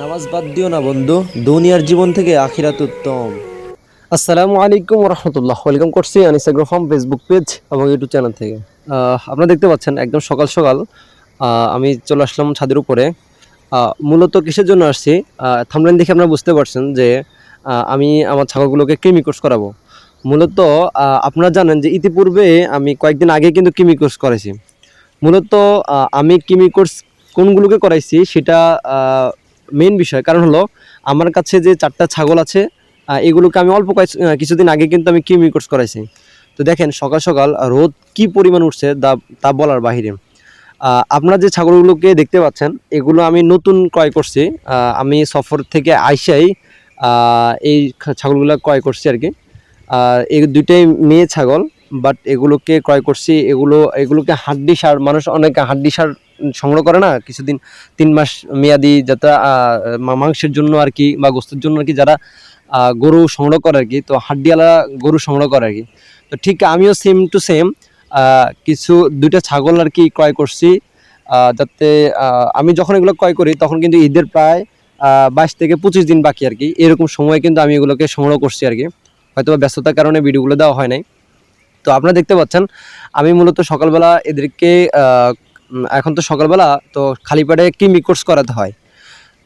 নামাজ বাদ দিও না, বন্ধু। দুনিয়ার জীবন থেকে আখিরাত উত্তম। আসসালামু আলাইকুম রহমতুল্লাহ ওয়েলকাম করছি আনিসা গ্রহম ফেসবুক পেজ এবং ইউটিউব চ্যানেল থেকে। আপনারা দেখতে পাচ্ছেন একদম সকাল সকাল আমি চলে আসলাম ছাদের উপরে। মূলত কিসের জন্য আসছি? থামলেন দেখে আপনারা বুঝতে পারছেন যে আমি আমার ছাগলগুলোকে কৃমি কোর্স করাবো। মূলত আপনারা জানেন যে ইতিপূর্বে আমি কয়েকদিন আগে কিন্তু কৃমি কোর্স করেছি। মূলত আমি কৃমি কোর্স কোনগুলোকে করাইছি সেটা মেন বিষয়। কারণ হলো, আমার কাছে যে চারটা ছাগল আছে এগুলোকে আমি অল্প কিছুদিন আগে কিন্তু আমি কৃমি কোর্স করাইছি। তো দেখেন, সকাল সকাল রোদ কি পরিমাণ উঠছে তা বলার বাহিরে। আপনারা যে ছাগলগুলোকে দেখতে পাচ্ছেন, এগুলো আমি নতুন ক্রয় করছি। আমি সফর থেকে আইসাই এই ছাগলগুলো ক্রয় করছি আর কি। এই দুইটাই মেয়ে ছাগল। বাট এগুলোকে ক্রয় করছি, এগুলো, এগুলোকে হাড্ডি সার, মানুষ অনেক হাড্ডি সার সংগ্রহ করে না, কিছুদিন, তিন মাস মেয়াদি যাতে মাংসের জন্য আর কি, বা গোস্তের জন্য আর কি যারা গরু সংগ্রহ করে আর কি, তো হাড্ডিওয়ালা গরু সংগ্রহ করে আর কি। তো ঠিক আমিও সেম টু সেম কিছু, দুইটা ছাগল আর কি ক্রয় করছি যাতে আমি যখন এগুলো ক্রয় করি, তখন কিন্তু ঈদের প্রায় বাইশ থেকে পঁচিশ দিন বাকি আর কি। এরকম সময় কিন্তু আমি এগুলোকে সংগ্রহ করছি আর কি। হয়তো ব্যস্ততার কারণে ভিডিওগুলো দেওয়া হয় নাই। তো আপনারা দেখতে পাচ্ছেন, আমি মূলত সকালবেলা এদেরকে এখন তো সকালবেলা, তো খালি পেটে কিমি কোর্স করাতে হয়।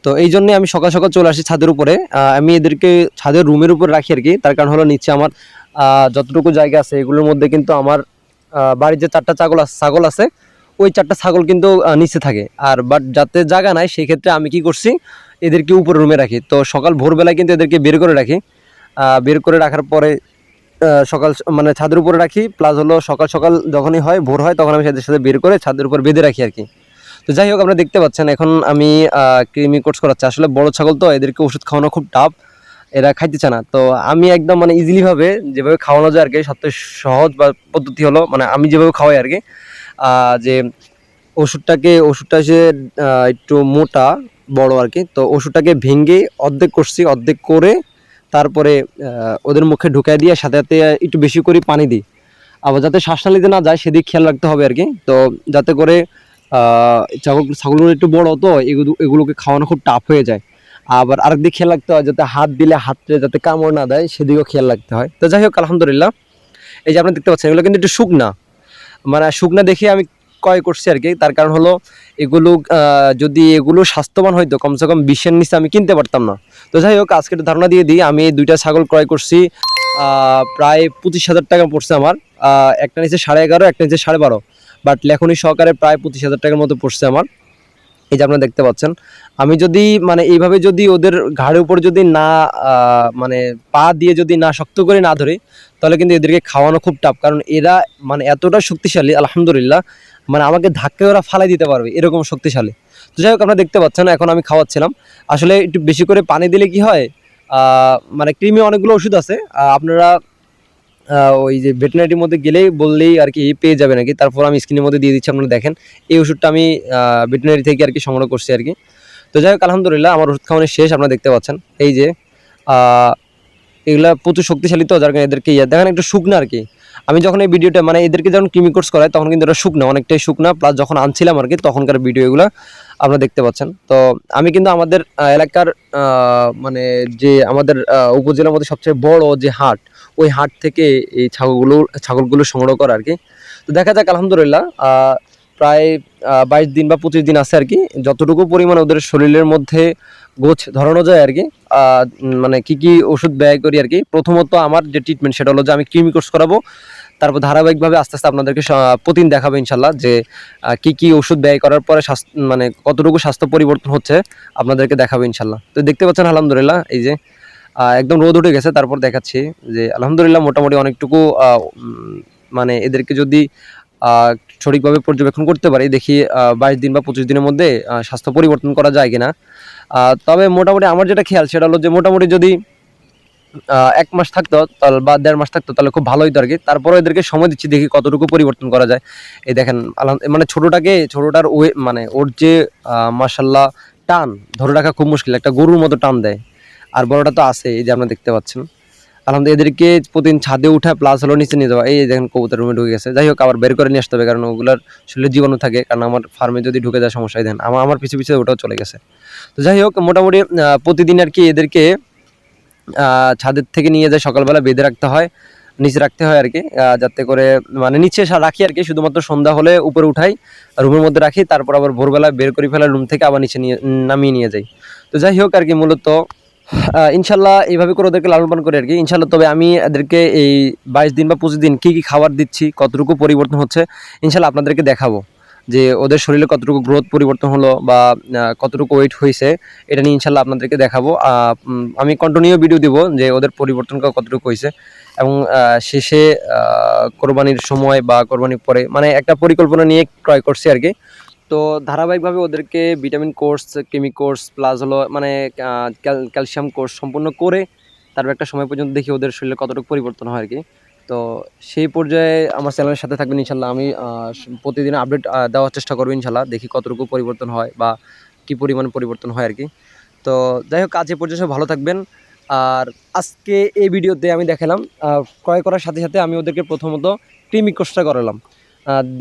তো এই জন্যে আমি সকাল সকাল চলে আসি ছাদের উপরে। আমি এদেরকে ছাদের রুমের উপর রাখি আর কি। তার কারণ হলো নিচে আমার যতটুকু জায়গা আছে, এগুলোর মধ্যে কিন্তু আমার বাড়ির যে চারটা ছাগল আছে ছাগল আছে, ওই চারটা ছাগল কিন্তু নিচে থাকে। আর বাট যাতে জায়গা নাই সেই ক্ষেত্রে আমি কি করছি, এদেরকে উপরে রুমে রাখি। তো সকাল ভোরবেলায় কিন্তু এদেরকে বের করে রাখি। বের করে রাখার পরে সকাল মানে ছাদের উপরে রাখি প্লাস হলো সকাল সকাল যখনই হয়, ভোর হয়, তখন আমি সাথে সাথে বের করে ছাদের উপর বেঁধে রাখি আর কি তো যাই হোক, আপনারা দেখতে পাচ্ছেন, এখন আমি ক্রিমি কোর্স করাচ্ছি। আসলে বড় ছাগল তো, এদেরকে ওষুধ খাওয়ানো খুব টাফ এরা খাইতে চায় না। তো আমি একদম মানে ইজিলিভাবে যেভাবে খাওয়ানো যায় আর কি সবথেকে সহজ বা পদ্ধতি হলো মানে আমি যেভাবে খাওয়াই আর কি যে ওষুধটাকে, ওষুধটা সে একটু মোটা, বড় আর কি তো ওষুধটাকে ভেঙে অর্ধেক করছি, অর্ধেক করে তারপরে ওদের মুখে ঢুকাই দিয়ে সাথে সাথে একটু বেশি করে পানি দিই। আবার যাতে শ্বাসনালীতে না যায়, সেদিকে খেয়াল রাখতে হবে আর কি তো যাতে করে ছাগল ছাগলগুলো একটু বড় তো, এগুলো, এগুলোকে খাওয়ানো খুব টাফ হয়ে যায়। আবার আরেক দিকে খেয়াল রাখতে হয়, যাতে হাত দিলে হাতে যাতে কামড় না দেয়, সেদিকেও খেয়াল রাখতে হয়। তো যাই হোক, আলহামদুলিল্লাহ। এই যে আপনি দেখতে পাচ্ছেন, এগুলো কিন্তু একটু শুকনা। মানে শুকনা দেখে আমি ক্রয় করছি আর কি। তার কারণ হলো এগুলো যদি এগুলো স্বাস্থ্যবান হয়তো কমসে কম বিশের নিচে আমি কিনতে পারতাম না। তো যাই হোক, আজকে ধারণা দিয়ে দিই, আমি দুইটা ছাগল ক্রয় করছি প্রায় পঁচিশ হাজার টাকা পড়ছে আমার। একটা নিচে সাড়ে এগারো, একটা নিচে সাড়ে বারো। বাট লেখনি সহকারে প্রায় পঁচিশ হাজার টাকার মতো পড়ছে আমার। এই যে আপনারা দেখতে পাচ্ছেন, আমি যদি মানে এইভাবে যদি ওদের ঘাড়ের উপর যদি না মানে পা দিয়ে যদি না শক্ত করে না ধরি, তাহলে কিন্তু এদেরকে খাওয়ানো খুব টাফ কারণ এরা মানে এতটা শক্তিশালী, আলহামদুলিল্লাহ মানে আমাকে ধাক্কায় ওরা ফালাই দিতে পারবে, এরকম শক্তিশালী। তো যাই হোক, আপনারা দেখতে পাচ্ছেন, এখন আমি খাওয়াচ্ছিলাম। আসলে একটু বেশি করে পানি দিলে কি হয় মানে ক্রিমে অনেকগুলো ওষুধ আছে আপনারা ওই যে ভেটেনারির মধ্যে গেলেই বললেই আর কি পেয়ে যাবে নাকি তারপর আমি স্ক্রিনের মধ্যে দিয়ে দিচ্ছি, আপনারা দেখেন। এই ওষুধটা আমি ভেটেনারি থেকে আর কি সংগ্রহ করছি আর কি। তো যাই হোক, আলহামদুলিল্লাহ, আমার ওষুধ খাওয়ানো শেষ, আপনারা দেখতে পাচ্ছেন। এই যে এগুলা প্রচুর শক্তিশালী তো, যার কারণে এদেরকে ইয়ে দেখেন একটু শুকনা আর কি। আমি যখন এই ভিডিওটা মানে এদেরকে যখন কিমি কোর্স করাই তখন কিন্তু এটা শুকনা, অনেকটাই শুকনা। প্লাস যখন আনছিলাম আর কি, তখনকার ভিডিওগুলো আপনারা দেখতে পাচ্ছেন। তো আমি কিন্তু আমাদের এলাকার মানে যে আমাদের উপজেলার মধ্যে সবচেয়ে বড় যে হাট, ওই হাট থেকে এই ছাগলগুলো ছাগলগুলো সংগ্রহ করা আর কি। তো দেখা যাক, আলহামদুলিল্লাহ প্রায় বাইশ দিন বা পঁচিশ দিন আছে আর কি। যতটুকু পরিমাণ ওদের শরীরের মধ্যে গোছ ধরানো যায় আর কি মানে কি কি ওষুধ ব্যয় করি আর কি। প্রথমত আমার যে ট্রিটমেন্ট সেটা হলো যে আমি কৃমি কোর্স করাবো, তারপর ধারাবাহিকভাবে আস্তে আস্তে আপনাদেরকে প্রতিদিন দেখাবো ইনশাল্লাহ যে কি কি ওষুধ ব্যয় করার পরে স্বাস্থ্য মানে কতটুকু স্বাস্থ্য পরিবর্তন হচ্ছে আপনাদেরকে দেখাবো ইনশাল্লাহ। তো দেখতে পাচ্ছেন আলহামদুলিল্লাহ এই যে একদম রোদ উঠে গেছে, তারপর দেখাচ্ছি যে আলহামদুলিল্লাহ মোটামুটি অনেকটুকু মানে এদেরকে যদি সঠিকভাবে পর্যবেক্ষণ করতে পারি, দেখি বাইশ দিন বা পঁচিশ দিনের মধ্যে স্বাস্থ্য পরিবর্তন করা যায় কিনা। তবে মোটামুটি আমার যেটা খেয়াল সেটা হলো যে মোটামুটি যদি এক মাস থাকতো, তাহলে বা দেড় মাস থাকতো, তাহলে খুব ভালো হতো আর কি। তারপরে এদেরকে সময় দিচ্ছি, দেখি কতটুকু পরিবর্তন করা যায়। এই দেখেন মানে ছোটোটাকে, ছোটোটার ওয়ে মানে ওর যে মাসাল্লাহ টান, ধরে রাখা খুব মুশকিল। একটা গরুর মতো টান দেয়। আর বড়টা তো আছে এই যে আপনারা দেখতে পাচ্ছেন। আলহামদুলিল্লাহ, এদেরকে প্রতিদিন ছাদে উঠা প্লাস হলো নিচে নিয়ে যাওয়া। এই দেখেন কবুতর রুমে ঢুকে গেছে। যাই হোক, আবার বের করে নিয়ে আসতে হবে, কারণ ওগুলার শরীরে জীবাণু থাকে, কারণ আমার ফার্মে যদি ঢুকে যায় সমস্যায় দেন। আমার আমার পিছু পিছু ওটাও চলে গেছে। তো যাই হোক, মোটামুটি প্রতিদিন আর কি এদেরকে ছাদের থেকে নিয়ে যায়, সকালবেলা বেঁধে রাখতে হয়, নিচে রাখতে হয় আর কি যাতে করে মানে নিচে রাখি আর কি, শুধুমাত্র সন্ধ্যা হলে উপরে উঠাই, রুমের মধ্যে রাখি, তারপর আবার ভোরবেলা বের করে ফেলা, রুম থেকে আবার নিচে নিয়ে নামিয়ে নিয়ে যাই। তো যাই হোক আর কি, মূলত ইনশাল্লাহ এইভাবে করে ওদেরকে লালন পালন করি আর কি। ইনশাল্লাহ তবে আমি এদেরকে এই বাইশ দিন বা পঁচিশ দিন কী কী খাবার দিচ্ছি, কতটুকু পরিবর্তন হচ্ছে, ইনশাল্লাহ আপনাদেরকে দেখাবো যে ওদের শরীরে কতটুকু গ্রোথ পরিবর্তন হলো বা কতটুকু ওয়েট হয়েছে, এটা নিয়ে ইনশাল্লাহ আপনাদেরকে দেখাবো। আমি কন্টিনিউ ভিডিও দিব যে ওদের পরিবর্তন কতটুকু হয়েছে এবং শেষে কোরবানির সময় বা কোরবানির পরে মানে একটা পরিকল্পনা নিয়ে ক্রয় করছি আর কি। তো ধারাবাহিকভাবে ওদেরকে ভিটামিন কোর্স, কেমি কোর্স প্লাস হলো মানে ক্যালসিয়াম কোর্স সম্পূর্ণ করে তারপর একটা সময় পর্যন্ত দেখি ওদের শরীরে কতটুকু পরিবর্তন হয় আর কি। তো সেই পর্যায়ে আমার চ্যানেলের সাথে থাকবেন ইনশাল্লাহ, আমি প্রতিদিন আপডেট দেওয়ার চেষ্টা করব ইনশাল্লাহ, দেখি কতটুকু পরিবর্তন হয় বা কী পরিমাণ পরিবর্তন হয় আর কি। তো যাই হোক, আজ এ পর্যন্ত সবাই ভালো থাকবেন। আর আজকে এই ভিডিওতে আমি দেখালাম ক্রয় করার সাথে সাথে আমি ওদেরকে প্রথমত ক্রিমি কোর্সটা করালাম।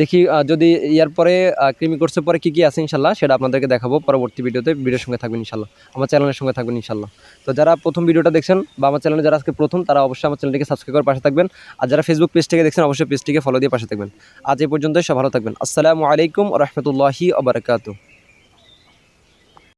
দেখি যদি ইয়ার পরে ক্রিমি কোর্সের পরে কী কী আছে ইনশাল্লাহ, সেটা আপনাদেরকে দেখাবো পরবর্তী ভিডিওতে, ভিডিওর সঙ্গে থাকবেন ইনশাল্লাহ, আমার চ্যানেলের সঙ্গে থাকবেন ইনশাল্লাহ। তো যারা প্রথম ভিডিওটা দেখছেন, বা আমার চ্যানেলে যারা আজকে প্রথম, তারা অবশ্যই আমার চ্যানেলটিকে সাবস্ক্রাইব করে পাশে থাকবেন, আর যারা ফেসবুক পেজ থেকে দেখছেন, অবশ্যই পেজটিকে ফলো দিয়ে পাশে থাকবেন। আজ এই পর্যন্তই সব ভালো থাকবেন। আসসালামু আলাইকুম রহমতুল্লাহি আবরকাত